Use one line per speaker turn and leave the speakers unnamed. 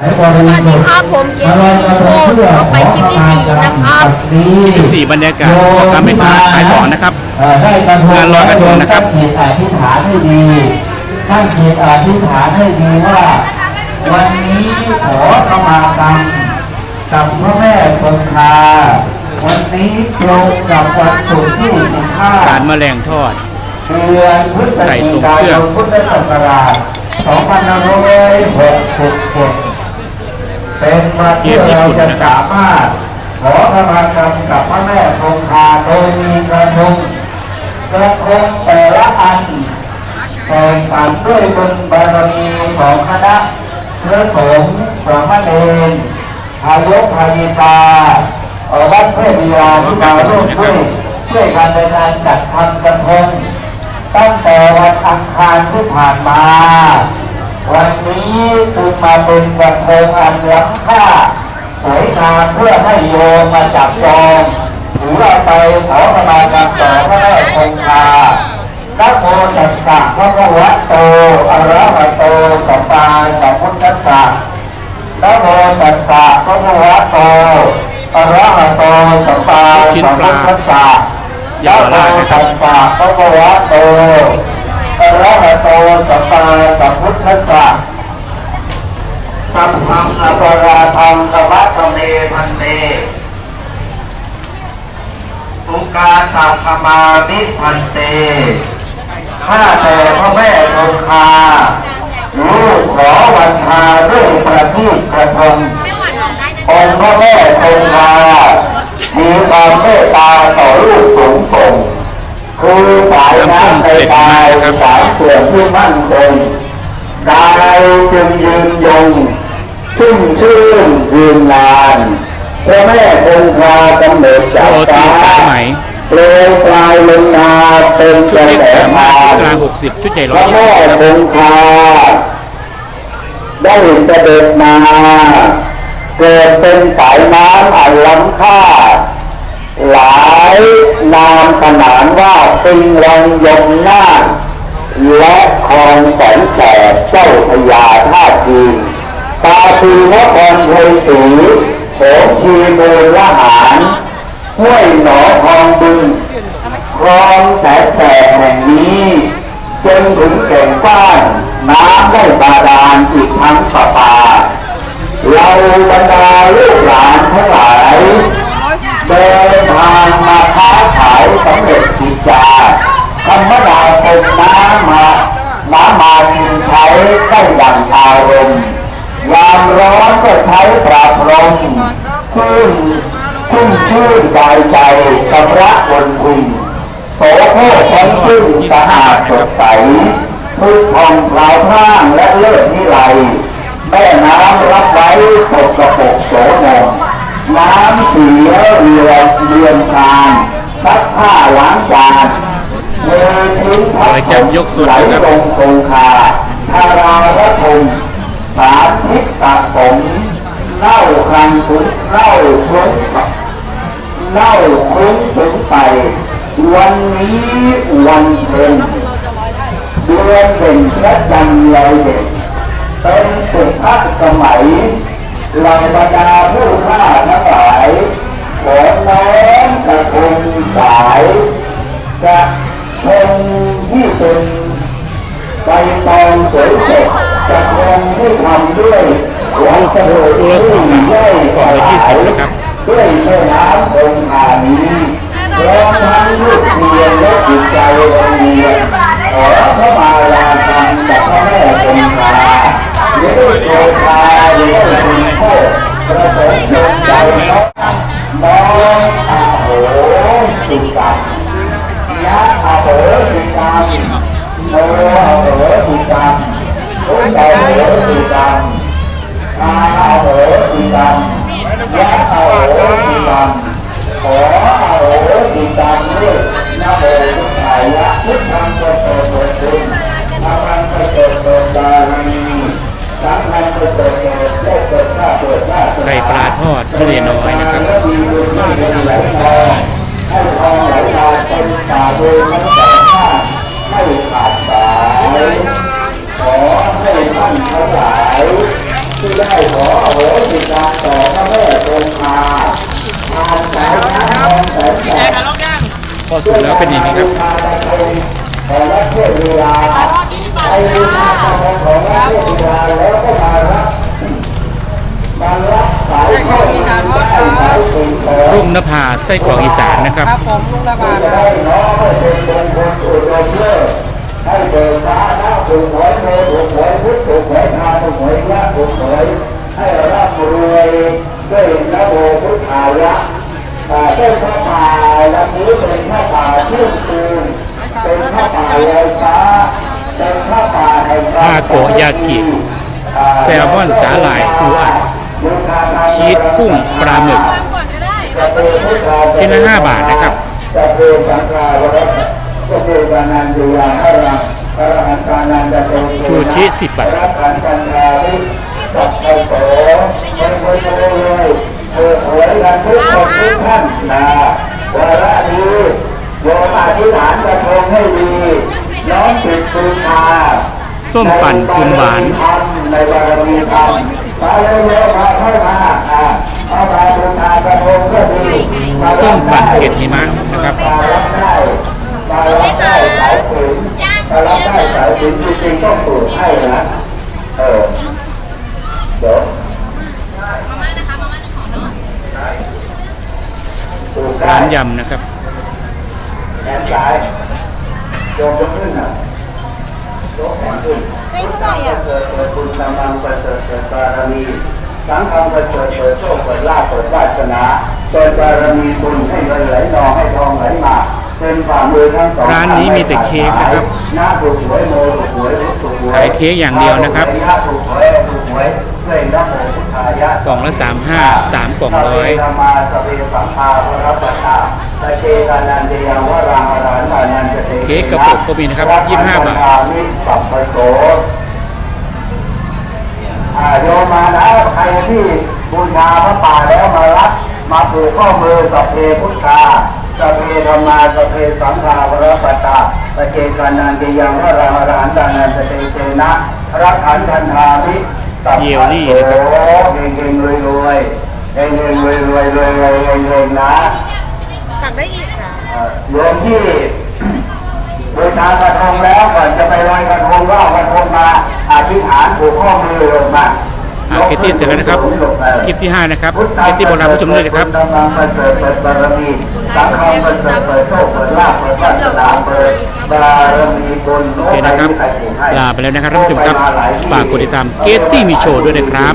สวัสดีครับผมเกมโชว์ต่อไปคลิปที่สี่นะครับ
ที่สี่บรรยากาศการเป็นมาขายของนะครับ
เอ่อได้กระทง
งานลอยกระทงนะครับ
ตั้งจิตอธิษฐานให้ดีตั้งจิตอธิษฐานให้ดีว่า วันนี้ขอขมากรรมกับพระแม่คงคาวันนี้ตรงกับวันศุกร์ที่15
การแมลงทอด
เดือนพฤศ
ไก่
จิ
ทรง
กา
เครื่
ย
อง
นพุทธศักราช2567 เป็นวันที่เราจะสามารถขอขมากรรมกับพระแม่คงคาโดยมีกระทงกระทงแต่ละอันแต่งสรรด้วยบุญบารมีของคณะพระสงฆ์สามเณรอายุพายิตาวัดเพื่อวิลาที่มาร่วมช่วยช่วยกันในการจัดทำกระทงตั้งแต่วันอังคารที่ผ่านมา วันนี้จึงมาเป็นกระทงอันล้ำค่าสวยงามเพื่อให้โยมมาจับจองหรือเอาไปขอขมากรรมต่อพระแม่คงคานะโมตัสสะพระคะวะโตอะระหะโตสัมมาสัมพุทธัสสะนะโมตัสสะพระคะวะโตอะระหะโตสัมมาสัมพุทธัสสะ
ยาวราชนะครับ
ตัสสะพระคะวะโต ระหะโตสัมมาสัมพุทธัสสะสัพพังอปราทังธรรมะธรรมเมพันเตสุกาสัพพมามิพันเตข้าแต่พระแม่คงคาลูกขอวันทาด้วยประทีปกระทง
ไม่หวานลองได้นะ
องค์พระแม่คงคามีความเมตตาต่อลูกสูงส่ง คือสายน้ำในกายสายเสื่อมที่มั่นคงกายจึงยืนยงชุ่มชื่นยืนนานพระแม่คงคากำเนิดจาก
โรตีสายไหม
เปลวปลายลงนาเป็น
ชุ
ก
ด
ระ
เล็ก
แส
สามารถ
ทา
ชุด
น
กลาง60ชุดใหญ่
พระแม่
120ครับ
คงคาได้เสด็จมาเกิดเป็นสายน้ำอันล้ำค่า หลายนามขนานว่าเปิงวังยมนาคและคลองแสนแสบเจ้าพญาท่าจีนตาปีนครไทยศรีโขงชีมูลละหารห้วยหนอทองบึงคลองแสนแสบแห่งนี้จนถึงแก่งฟ้านน้ำได้บาดาลอีกทั้งประปา เราบรรดาลูกหลานทั้งหลายเดินางมาค้าขายสำเร็จกิจจาธรรมดาเป็นน้ำมาน้ำมากินใช้ได้อย่างอารมณ์ยามร้อนก็ใช้ปราบลมชื่นชุ่มชื่นใจใจชำระบนทุนโสโคชั้นชื่นสะอาดสดใสมือทองลาวพร่างและเลิศนิไลแม่น้ำรับไว้สกกระปกโสมม น้ำเสียเรือเรือนชานซักผ้าล้างจานเททิ้งพั
รายกายกสุด
ไหล
นะครับ
ลงคงคาทาราพระพงสารพิษสะสมเล่าคันถึงเล่าคุ้งเล่าคุ้งถึงไป วันนี้วันเพ็ญเดือนเป็นพระจันทร์ลอยเด่นเป็นสุภาพสมัย เหล่าบรรดาผู้ฆ่าทั้งหลายขอน้อมกระทงสายกระทงที่เป็นใบตองสวยสดกระทงที่ทำด้วยวัสดุ
ตัวละสองนะ
ย่อย
กล่องละ20นะครับ
ด้วยแม่น้ำคงคานี้พร้อมทั้งลูกเรียนและจิตใจโรงเรียนขอพระมาลาธรรมกับพระแม่คงคาเดี๋ยวโทรพาเดี๋ยวคุณโคประสงค์ ท
อดทะเลน้อยนะครับ
ให้ทองไหลมาเป็นป่าโดยทั้งสองข้าให้ขาดสายขอให้ท่านทั้งหลายที่ได้ขอโหสิกรรมต่อพระแม่คงคาทานสายน้ำแห่งแสงแสง
พอสุกแล้วเป็นอย่างนี้ครับ
ขอรับเพื่อเวลาไปบูชาของรับเพื่อเวลาแล้วก็มารับมารับสายเข้าอีสานได้สายสิ่ งของ
รุ่งนภาไส้กรอกอีสานนะครับ
ครับผมลุงระบาด
ให้น้อมงคลอุดมเลิศให้เบิกฟ้าหน้าถูกหวยโมถูกหวยพุทธถูกหวยทานถูกหวยพระถูกหวยให้ร่ำรวยด้วยนะโมพุทธายะอ่าเป็นพระป่าและนี้เป็นพระป่าชื่นชูนเป็นพระป่าลอยฟ้าเป็นพระป่าแห่ง
ทาโกยากิแซลมอนสาหร่ายปูอัดชีสกุ้งปลาหมึก ชิ้นละ5บาทนะครับ
จะเป็นสังฆาวรก็เป็นกานันติยาพระรังพรหันตานันจะเป็น
ชูชิ10บาท
รับขันกันดาวิสัพพโสเป็นคนรวยเปิดหวยกันทุกคนทุกท่านนะวาระนี้โยมอธิษฐานกระทงให้ดีน้อมจิตบูชา
ส้มปั่นกุนหวาน
ในบารมีธรรมมาเร็วๆมาค่อยมาอ่าเอามาบูชากระทงก็ดี
ส้มปั่นเกล็ดหิมะนะครับ
มารับได้มารับได้สายสิญมารับได้สายสิญจริงๆต้องตรวจให้นะเออเดี๋ยวต ร้า
นยำนะครับ
แขนซ้ายโยมยกขึ้นนะยกแขนขึ้น
เป็นเท่าไหร่อะ
เกิดเกิดคุณกำลังประเกิดเกิดบารมีสังฆังประเกิดเกิดโชคเกิดลาภเกิดวาสนาเกิดบารมีบุญให้เงินไหลนองให้ทองไหลมา เป็นฝ่ามือทั้งสอง
ร้านนี้มีแต่เค้กนะครับ
หน้าถูกหวยโมถูกหวยถูกหวย
ขายเค้กอย่างเดียวนะครับ
หน้าถูกหวยถูกหวยด้วยนะโมพุทธายะ
กล่องละ35 3กล่องร้อย
สพเพธรรมาสพเพสังฆาพระปัตตาสเกกานันเดียงวรางอรหันตานันจะเต
เค้กกระปุกก็มีนะครับ25บาท
มิสัพพโสอ่าโยมมาแล้วใครที่บูชาพระป่าแล้วมารับมาผูกข้อมือสัพเพพุทธา สัพเพธรรมาสัพเพสังฆาวรปัตตาสเกกานันเดียงวรางอรหันตานันจะเตเตนะรักขันธันทามิสัพพ
เยลลี่
โส
นะครับ
เฮงเฮงรวยรวยเฮงเฮงรวยรวยรวยรวยเฮงเฮงนะ
ตักได้อีกค่ะ
เอ่อโยมที่บูชากระทงแล้วก่อนจะไปลอยกระทงก็เอากระทงมาอธิษฐานผูกข้อมือลงมา
อะ คลิปที่เสร็จแล้วนะครับ คลิปที่ 5 นะครับคลิปที่โบราณผู้ชมด้วยนะครับ
พุทธังประเสริฐเปิดบารมีสังฆังประเสริฐเปิดโชคเปิดลาภเปิดวาสนาเปิดบารมีบุญ
โอเคนะครับลาไปแล้วนะครับท่านผู้ชมครับฝากกดติดตามเกตตี้มีโชว์ด้วยนะครับ